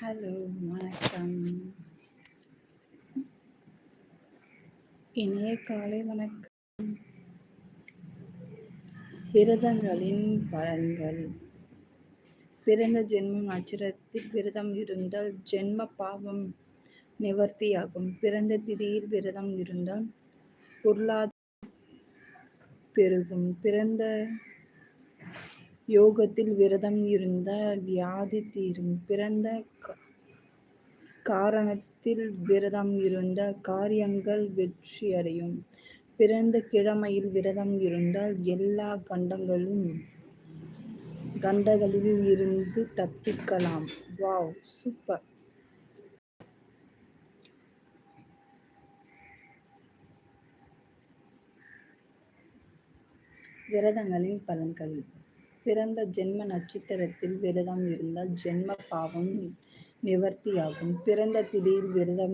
Hello வணக்கம். இனிய காலை வணக்கம். விரதங்களின் பலன்கள். பிறந்த ஜென்மம் நட்சத்திரத்தில் விரதம் இருந்தால் ஜென்ம பாவம் நிவர்த்தியாகும். பிறந்த திதியில் விரதம் இருந்தால் பொருளாதாரம் பெருகும். பிறந்த யோகத்தில் விரதம் இருந்தால் வியாதி தீரும் பிறந்த காரணத்தில் விரதம் இருந்தால் காரியங்கள் வெற்றியடையும். பிறந்த கிழமையில் விரதம் இருந்தால் எல்லா கண்டங்களும் கண்டகளில் இருந்து தப்பிக்கலாம். Wow super. விரதங்களின் பலன்கள். பிறந்த ஜென்ம நட்சத்திரத்தில் விரதம் இருந்தால் ஜென்ம பாவம் நிவர்த்தியாகும். பிறந்த திதியில் விரதம்